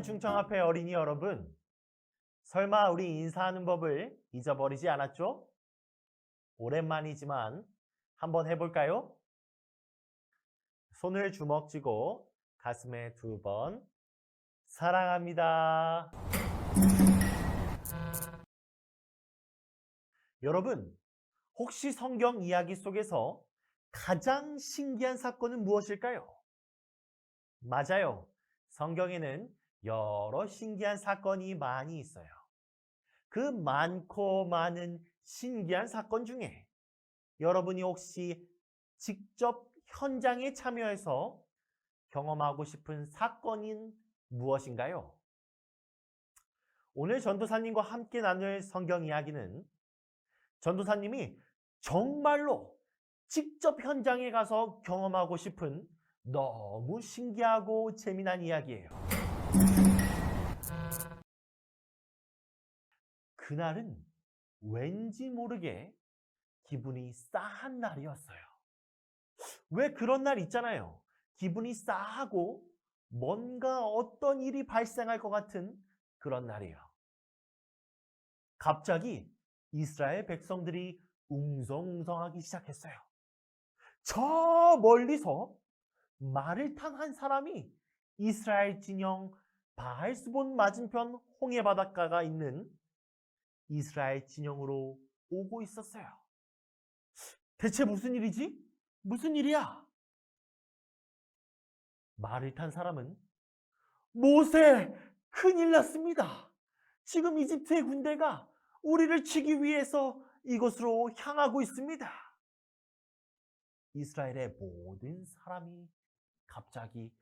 사랑하는 충청 앞에 어린이 여러분, 설마 우리 인사하는 법을 잊어버리지 않았죠? 오랜만이지만 한번 해볼까요? 손을 주먹 쥐고 가슴에 두 번 사랑합니다. 여러분, 혹시 성경 이야기 속에서 가장 신기한 사건은 무엇일까요? 맞아요. 성경에는 여러 신기한 사건이 많이 있어요. 그 많고 많은 신기한 사건 중에 여러분이 혹시 직접 현장에 참여해서 경험하고 싶은 사건인 무엇인가요? 오늘 전도사님과 함께 나눌 성경 이야기는 전도사님이 정말로 직접 현장에 가서 경험하고 싶은 너무 신기하고 재미난 이야기예요. 그날은 왠지 모르게 기분이 싸한 날이었어요. 왜 그런 날 있잖아요. 기분이 싸하고 뭔가 어떤 일이 발생할 것 같은 그런 날이에요. 갑자기 이스라엘 백성들이 웅성웅성하기 시작했어요. 저 멀리서 말을 탄 한 사람이 이스라엘 진영 바알스본 맞은편 홍해 바닷가가 있는 이스라엘 진영으로 오고 있었어요. 대체 무슨 일이지? 무슨 일이야? 말을 탄 사람은 모세 큰일 났습니다. 지금 이집트의 군대가 우리를 치기 위해서 이곳으로 향하고 있습니다. 이스라엘의 모든 사람이 갑자기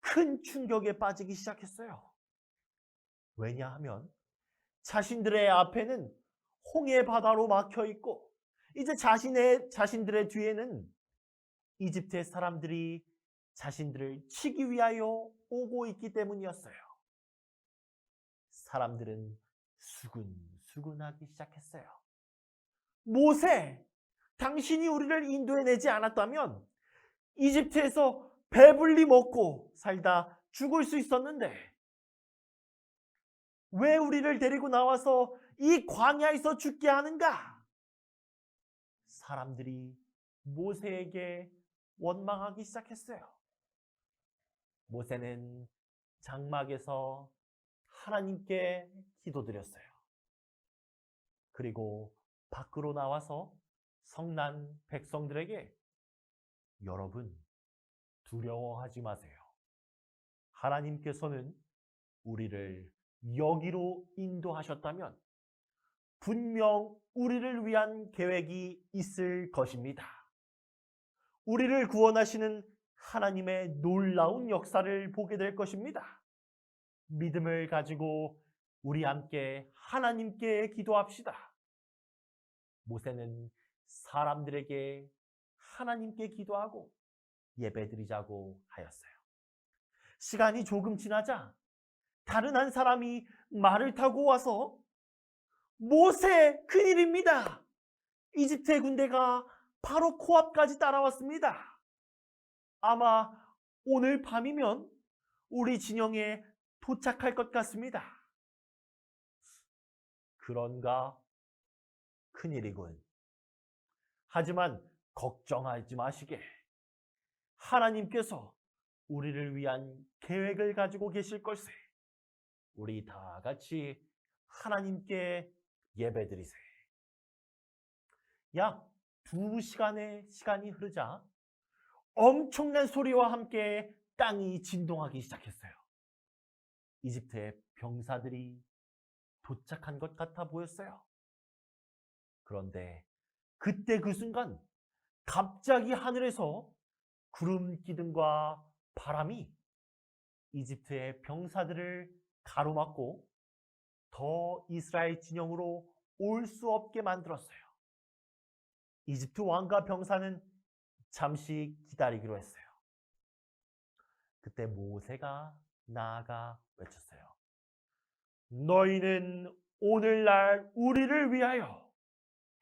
큰 충격에 빠지기 시작했어요. 왜냐하면 자신들의 앞에는 홍해 바다로 막혀 있고 이제 자신의 자신들의 뒤에는 이집트의 사람들이 자신들을 치기 위하여 오고 있기 때문이었어요. 사람들은 수근수근하기 시작했어요. 모세, 당신이 우리를 인도해 내지 않았다면 이집트에서 배불리 먹고 살다 죽을 수 있었는데 왜 우리를 데리고 나와서 이 광야에서 죽게 하는가? 사람들이 모세에게 원망하기 시작했어요. 모세는 장막에서 하나님께 기도드렸어요. 그리고 밖으로 나와서 성난 백성들에게 여러분 두려워하지 마세요. 하나님께서는 우리를 여기로 인도하셨다면 분명 우리를 위한 계획이 있을 것입니다. 우리를 구원하시는 하나님의 놀라운 역사를 보게 될 것입니다. 믿음을 가지고 우리 함께 하나님께 기도합시다. 모세는 사람들에게 하나님께 기도하고 예배드리자고 하였어요. 시간이 조금 지나자 다른 한 사람이 말을 타고 와서 모세 큰일입니다. 이집트의 군대가 바로 코앞까지 따라왔습니다. 아마 오늘 밤이면 우리 진영에 도착할 것 같습니다. 그런가? 큰일이군. 하지만 걱정하지 마시게. 하나님께서 우리를 위한 계획을 가지고 계실 걸세. 우리 다 같이 하나님께 예배드리세. 약 두 시간의 시간이 흐르자 엄청난 소리와 함께 땅이 진동하기 시작했어요. 이집트의 병사들이 도착한 것 같아 보였어요. 그런데 그때 그 순간 갑자기 하늘에서 구름 기둥과 바람이 이집트의 병사들을 가로막고 더 이스라엘 진영으로 올 수 없게 만들었어요. 이집트 왕과 병사는 잠시 기다리기로 했어요. 그때 모세가 나아가 외쳤어요. 너희는 오늘날 우리를 위하여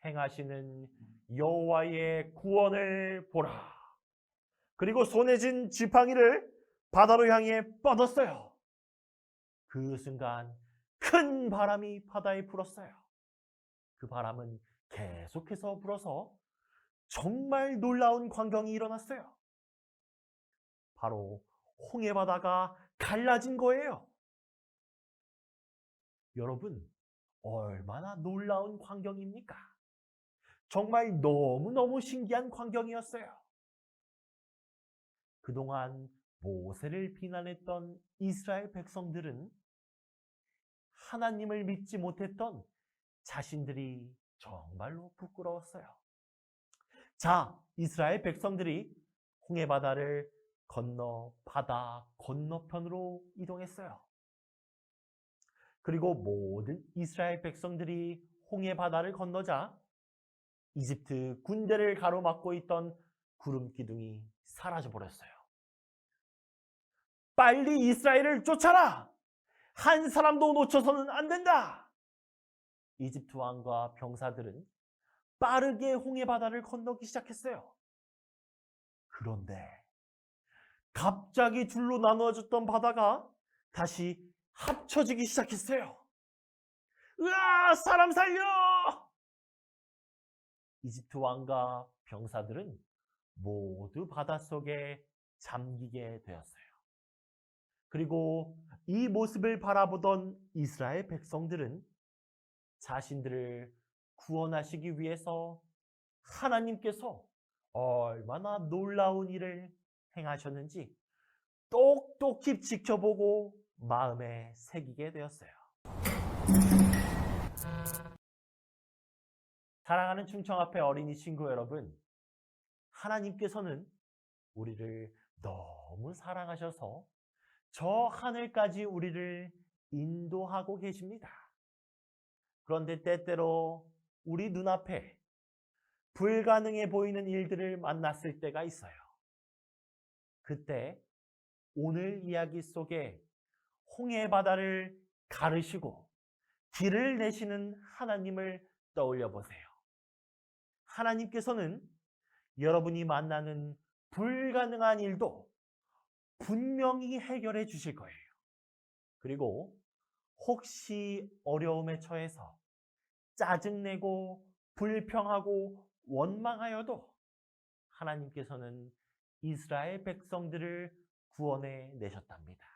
행하시는 여호와의 구원을 보라. 그리고 손에 쥔 지팡이를 바다로 향해 뻗었어요. 그 순간 큰 바람이 바다에 불었어요. 그 바람은 계속해서 불어서 정말 놀라운 광경이 일어났어요. 바로 홍해 바다가 갈라진 거예요. 여러분, 얼마나 놀라운 광경입니까? 정말 너무너무 신기한 광경이었어요. 그동안 모세를 비난했던 이스라엘 백성들은 하나님을 믿지 못했던 자신들이 정말로 부끄러웠어요. 자, 이스라엘 백성들이 홍해 바다를 건너 바다 건너편으로 이동했어요. 그리고 모든 이스라엘 백성들이 홍해 바다를 건너자 이집트 군대를 가로막고 있던 구름 기둥이 사라져 버렸어요. 빨리 이스라엘을 쫓아라! 한 사람도 놓쳐서는 안 된다! 이집트 왕과 병사들은 빠르게 홍해 바다를 건너기 시작했어요. 그런데 갑자기 둘로 나누어졌던 바다가 다시 합쳐지기 시작했어요. 으아! 사람 살려! 이집트 왕과 병사들은 모두 바닷속에 잠기게 되었어요. 그리고 이 모습을 바라보던 이스라엘 백성들은 자신들을 구원하시기 위해서 하나님께서 얼마나 놀라운 일을 행하셨는지 똑똑히 지켜보고 마음에 새기게 되었어요. 사랑하는 충청 앞에 어린이 친구 여러분, 하나님께서는 우리를 너무 사랑하셔서 저 하늘까지 우리를 인도하고 계십니다. 그런데 때때로 우리 눈앞에 불가능해 보이는 일들을 만났을 때가 있어요. 그때 오늘 이야기 속에 홍해 바다를 가르시고 길을 내시는 하나님을 떠올려 보세요. 하나님께서는 여러분이 만나는 불가능한 일도 분명히 해결해 주실 거예요. 그리고 혹시 어려움에 처해서 짜증내고 불평하고 원망하여도 하나님께서는 이스라엘 백성들을 구원해 내셨답니다.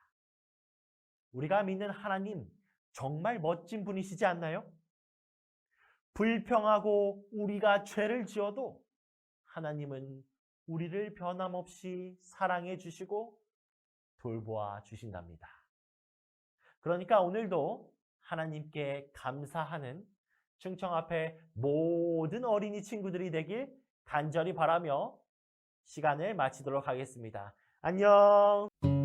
우리가 믿는 하나님 정말 멋진 분이시지 않나요? 불평하고 우리가 죄를 지어도 하나님은 우리를 변함없이 사랑해 주시고 돌보아 주신답니다. 그러니까 오늘도 하나님께 감사하는 충청 앞에 모든 어린이 친구들이 되길 간절히 바라며 시간을 마치도록 하겠습니다. 안녕!